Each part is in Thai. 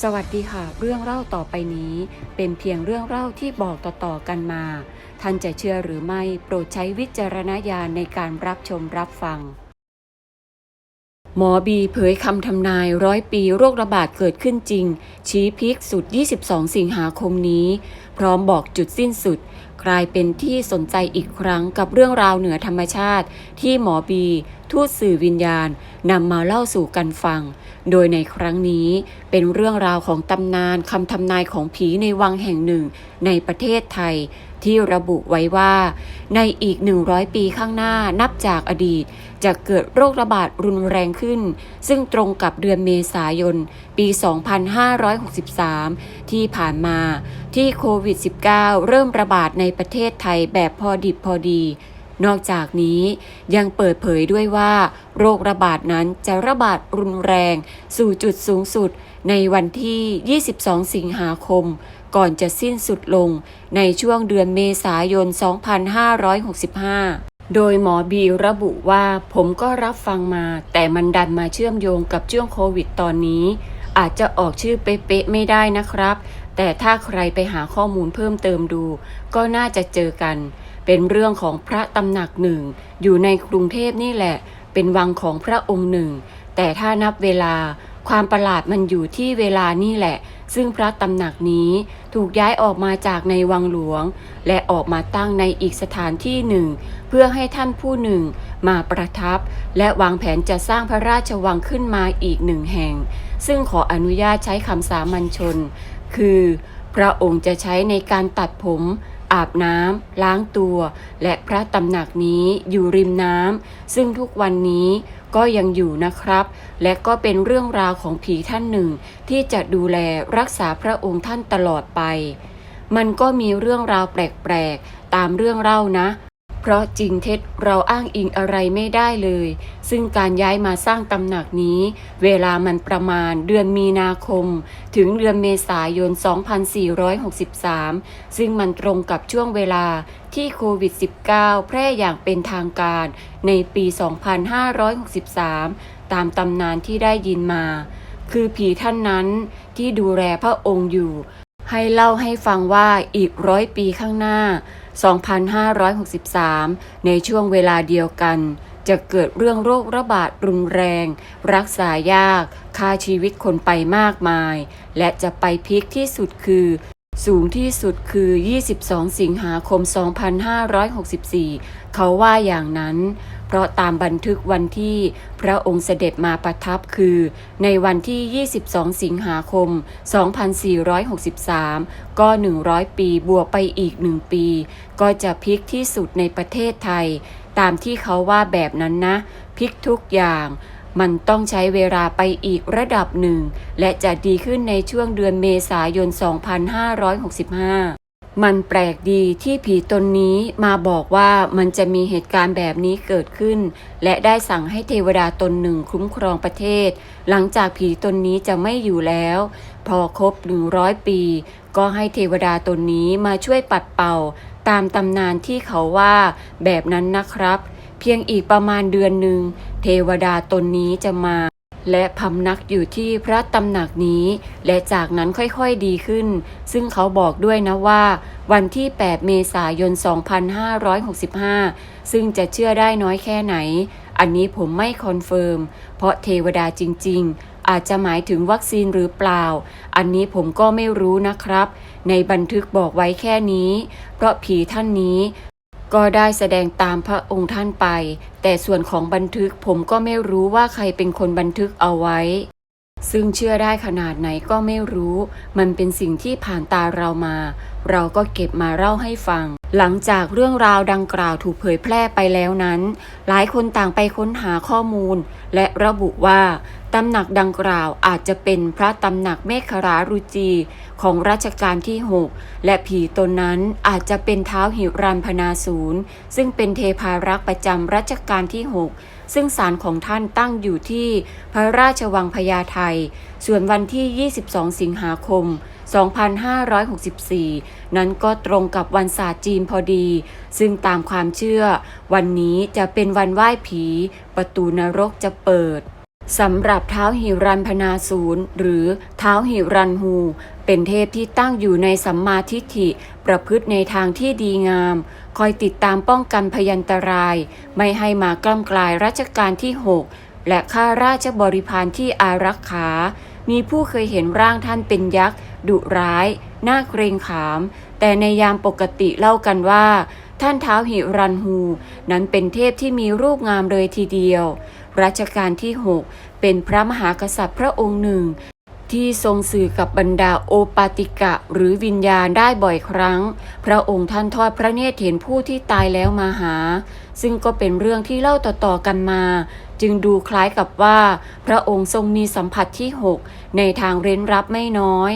สวัสดีค่ะ เรื่องเล่าต่อไปนี้ เป็นเพียงเรื่องเล่าที่บอกต่อๆกันมา ท่านจะเชื่อหรือไม่โปรดใช้วิจารณญาณในการรับชมรับฟัง หมอบีเผยคำทำนายร้อยปีโรคระบาดเกิดขึ้นจริง ชี้พิกสุด 22 สิงหาคมนี้ พร้อมบอกจุดสิ้นสุด กลายเป็นที่สนใจอีกครั้งกับเรื่องราวเหนือธรรมชาติ ที่หมอบี ทูตสื่อวิญญาณนำมาเล่าสู่กันฟัง โดยในครั้งนี้เป็นเรื่องราวของตำนานคำทำนายของผีในวังแห่งหนึ่งในประเทศไทย ที่ระบุไว้ว่า ในอีก 100 ปีข้างหน้านับจากอดีต จะเกิดโรคระบาดรุนแรงขึ้น ซึ่งตรงกับเดือนเมษายน ปี 2563 ที่ผ่านมาที่โควิด -19 เริ่มระบาดในประเทศไทยแบบพอดิบพอดี นอกจากนี้ยังเปิดเผยด้วยว่าโรคระบาดนั้นจะระบาดรุนแรงสู่จุดสูงสุดในวันที่ 22 สิงหาคม ก่อนจะสิ้นสุดลงในช่วงเดือนเมษายน 2565โดยหมอบีระบุว่าผมก็รับฟังมาแต่มันดันมาเชื่อมโยงกับช่วงโควิดตอนนี้ อาจจะออกชื่อเป๊ะๆไม่ได้นะครับ แต่ถ้าใครไปหาข้อมูลเพิ่มเติมดู ก็น่าจะเจอกัน เป็นเรื่องของพระตำหนักหนึ่ง อยู่ในกรุงเทพนี่แหละ เป็นวังของพระองค์หนึ่ง แต่ถ้านับเวลาความประหลาดมันอยู่ที่เวลานี่แหละ ซึ่งพระตำหนักนี้ถูกย้ายออกมาจากในวังหลวง และออกมาตั้งในอีกสถานที่หนึ่ง เพื่อให้ท่านผู้หนึ่งมาประทับ และวางแผนจะสร้างพระราชวังขึ้นมาอีกหนึ่งแห่ง ซึ่งขออนุญาตใช้คำสามัญชน คือ พระองค์จะใช้ในการตัดผม อาบน้ำล้างตัว และพระตำหนักนี้อยู่ริมน้ำซึ่งทุกวันนี้ก็ยังอยู่นะครับ และก็เป็นเรื่องราวของผีท่านหนึ่ง ที่จะดูแลรักษาพระองค์ท่านตลอดไป มันก็มีเรื่องราวแปลกๆ ตามเรื่องเล่านะ เพราะจริงเท็จเราอ้างอิงอะไรไม่ได้เลย ซึ่งการย้ายมาสร้างตำหนักนี้ เวลามันประมาณเดือนมีนาคม ถึงเดือนเมษายน 2463 ซึ่งมันตรงกับช่วงเวลาที่โควิด -19 แพร่อย่างเป็นทางการในปี 2563 ตามตำนานที่ได้ยินมา คือผีท่านนั้นที่ดูแลพระองค์อยู่ ให้เล่าให้ฟังว่าอีกร้อยปีข้างหน้า 2563 ในช่วงเวลาเดียวกัน จะเกิดเรื่องโรคระบาดรุนแรง รักษายากฆ่าชีวิตคนไปมากมาย และจะไปพีคที่สุดคือ สูงที่สุดคือ 22 สิงหาคม 2564 เขาว่าอย่างนั้น เพราะตามบันทึกวันที่พระองค์เสด็จมาประทับคือ ในวันที่ 22 สิงหาคม 2463 ก็ 100 ปีบวกไปอีก1ปี ก็จะพลิกที่สุดในประเทศไทย ตามที่เขาว่าแบบนั้นนะพลิกทุกอย่างมันต้องใช้เวลาไปอีกระดับหนึ่ง และจะดีขึ้นในช่วงเดือนเมษายน 2565 มันแปลกดีที่ผีตนนี้มาบอกว่ามันจะมีเหตุการณ์แบบนี้เกิดขึ้น และได้สั่งให้เทวดาตนหนึ่งคุ้มครองประเทศ หลังจากผีตนนี้จะไม่อยู่แล้ว พอครบ100ปี ก็ให้เทวดาตนนี้มาช่วยปัดเป่า ตามตำนานที่เขาว่าแบบนั้นนะครับ เพียงอีกประมาณเดือนหนึ่งเทวดาตนนี้จะมา และพำนักอยู่ที่พระตำหนักนี้ และจากนั้นค่อยๆดีขึ้น ซึ่งเขาบอกด้วยนะว่า วันที่ 8 เมษายน 2565 ซึ่งจะเชื่อได้น้อยแค่ไหน อันนี้ผมไม่คอนเฟิร์ม เพราะเทวดาจริง ๆ อาจจะหมายถึงวัคซีนหรือเปล่า อันนี้ผมก็ไม่รู้นะครับ ในบันทึกบอกไว้แค่นี้ เพราะผีท่านนี้ ก็ได้แสดงตามพระองค์ท่านไป แต่ส่วนของบันทึกผมก็ไม่รู้ว่าใครเป็นคนบันทึกเอาไว้ ซึ่งเชื่อได้ขนาดไหนก็ไม่รู้ มันเป็นสิ่งที่ผ่านตาเรามา เราก็เก็บมาเล่าให้ฟัง หลังจากเรื่องราวดังกล่าวถูกเผยแพร่ไปแล้วนั้น หลายคนต่างไปค้นหาข้อมูล และระบุว่าตำหนักดังกล่าวอาจจะเป็นพระตำหนักเมฆรารุจี ของรัชกาลที่ 6 และผีตนนั้นอาจจะเป็นเท้าหิรันพนาศูนย์ซึ่งเป็นเทพารักษ์ประจำรัชกาลที่ 6 ซึ่งศาลของท่านตั้งอยู่ที่พระราชวังพญาไทส่วนวันที่ 22 สิงหาคม 2564 นั้นก็ตรงกับวันศาสตร์จีนพอดี ซึ่งตามความเชื่อ วันนี้จะเป็นวันไหว้ผี ประตูนรกจะเปิดสำหรับเท้าหิรันพนาศูนย์หรือเท้าหิรันฮู เป็นเทพที่ตั้งอยู่ในสัมมาทิฏฐิ ประพฤติในทางที่ดีงาม คอยติดตามป้องกันพยันตราย ไม่ให้มากล้ำกลายรัชกาลที่ 6 และข้าราชบริพารที่อารักขา มีผู้เคยเห็นร่างท่านเป็นยักษ์ ดุร้าย น่าเกรงขาม แต่ในยามปกติเล่ากันว่า ท่านเท้าหิรันฮูนั้นเป็นเทพที่มีรูปงามเลยทีเดียวรัชกาลที่ 6 เป็นพระมหากษัตริย์พระองค์หนึ่ง ที่ทรงสื่อกับบรรดาโอปาติกะหรือวิญญาณได้บ่อยครั้ง พระองค์ท่านทอดพระเนตรเห็นผู้ที่ตายแล้วมาหา ซึ่งก็เป็นเรื่องที่เล่าต่อๆกันมา จึงดูคล้ายกับว่า พระองค์ทรงมีสัมผัสที่ 6 ในทางเร้นรับไม่น้อย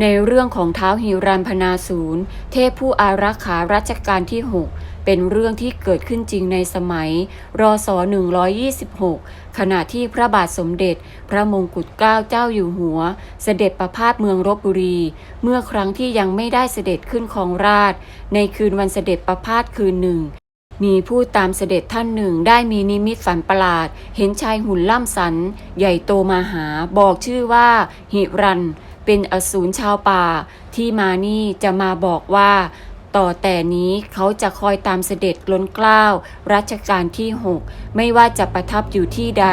ในเรื่องของเท้าวหิรันพนาศูนย์ เทพผู้อารักขารัชกาลที่ 6เป็นเรื่องที่เกิดขึ้นจริงในสมัย รศ 126 ขณะที่พระบาทสมเด็จ พระมงกุฎเกล้าเจ้าอยู่หัว เสด็จประพาสเมืองรบบุรี เมื่อครั้งที่ยังไม่ได้เสด็จขึ้นครองราช ในคืนวันเสด็จประพาสคืนหนึ่งมีผู้ตามเสด็จท่านหนึ่งได้มีนิมิตฝันประหลาด เห็นชายหุ่นล่ำสัน ใหญ่โตมาหา บอกชื่อว่า หิรัน เป็นอสูรชาวป่า ที่มานี่จะมาบอกว่า ต่อแต่นี้เขาจะคอยตามเสด็จล้นเกล้ารัชกาลที่หกไม่ว่าจะประทับอยู่ที่ใด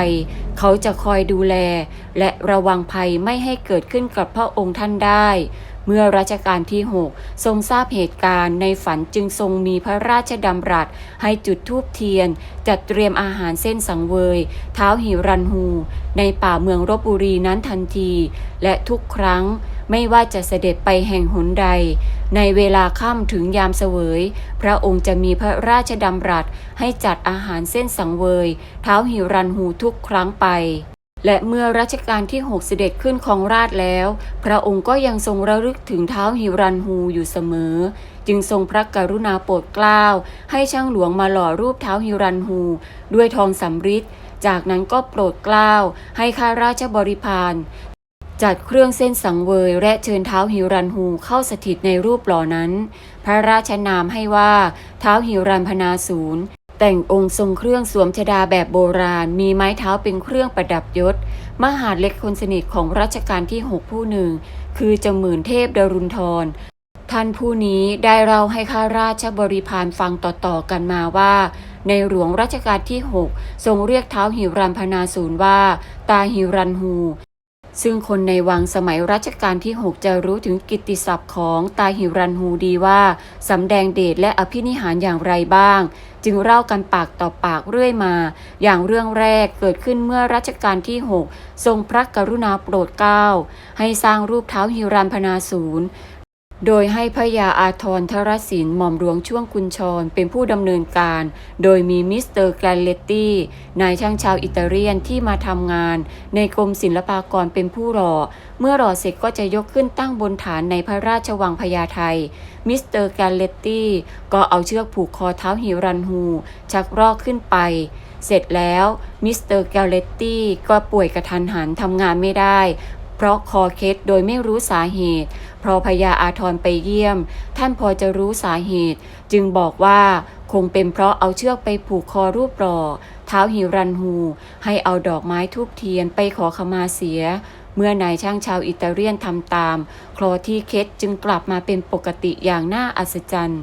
เขาจะคอยดูแล และระวังภัยไม่ให้เกิดขึ้นกับพระองค์ท่านได้ เมื่อรัชกาลที่ 6 ทรงทราบเหตุการณ์ในฝันจึงทรงมีพระราชดำรัส ให้จุดธูปเทียน จัดเตรียมอาหารเส้นสังเวย เท้าหิรันฮูในป่าเมืองรบบุรีนั้นทันที และทุกครั้งไม่ว่าจะเสด็จไปแห่งหนใด ในเวลาค่ำถึงยามเสวย พระองค์จะมีพระราชดำรัสให้จัดอาหารเส้นสังเวย เท้าหิรันฮูทุกครั้งไป และเมื่อรัชกาลที่ 6 เสด็จขึ้นของราชแล้ว พระองค์ก็ยังทรงระลึกถึงเท้าหิรันฮูอยู่เสมอ จึงทรงพระกรุณาโปรดเกล้า ให้ช่างหลวงมาหล่อรูปเท้าหิรันฮูด้วยทองสำริดจากนั้นก็โปรดเกล้า ให้ข้าราชบริพารจัดเครื่องเส้นสังเวยและเชิญเท้าหิรันฮูเข้าสถิตในรูปหล่อนั้น พระราชนามให้ว่าเท้าหิรันพนาศูนย์ แต่งองค์ทรงเครื่องสวมชดาแบบโบราณ มีไม้เท้าเป็นเครื่องประดับยศ มหาเล็กคนสนิทของรัชกาลที่ 6 ผู้หนึ่ง คือจมื่นเทพดารุณทร ท่านผู้นี้ได้เล่าให้ข้าราชบริพารฟังต่อๆกันมาว่า ในหลวงรัชกาลที่ 6 ทรงเรียกเท้าหิรันพนาศูนย์ว่า ตาหิรันฮู ซึ่งคนในวังสมัยรัชกาลที่ 6 จะรู้ถึงกิตติศัพท์ของตาหิรันฮูดีว่าสำแดงเดชและอภินิหารอย่างไรบ้าง จึงเล่ากันปากต่อปากเรื่อยมา อย่างเรื่องแรกเกิดขึ้นเมื่อรัชกาลที่ 6 ทรงพระกรุณาโปรดเกล้าให้สร้างรูปเท้าหิรันพนาศูนย์ โดยให้พระยาอาทรทรสินหม่อมหลวงช่วงกุญชรเป็นผู้ดำเนินการ โดยมีมิสเตอร์แกลเลตตี้นายช่างชาวอิตาเลียนที่มาทำงาน ในกรมศิลปากรเป็นผู้หล่อ เมื่อหล่อเสร็จก็จะยกขึ้นตั้งบนฐานในพระราชวังพญาไทมิสเตอร์แกลเลตตี้ก็เอาเชือกผูกคอเท้าหิรันฮู ชักรอกขึ้นไป เสร็จแล้วมิสเตอร์แกลเลตตี้ก็ป่วยกระทันหันทำงานไม่ได้ เพราะคอเคล็ดโดยไม่รู้สาเหตุ พอพญาอาทรไปเยี่ยม ท่านพอจะรู้สาเหตุ จึงบอกว่าคงเป็นเพราะเอาเชือกไปผูกคอรูปหล่อเท้าหิรันฮูให้เอาดอกไม้ทูบเทียนไปขอขมาเสีย เมื่อนายช่างชาวอิตาเลียนทำตาม คลอที่เคล็ดจึงกลับมาเป็นปกติอย่างน่าอัศจรรย์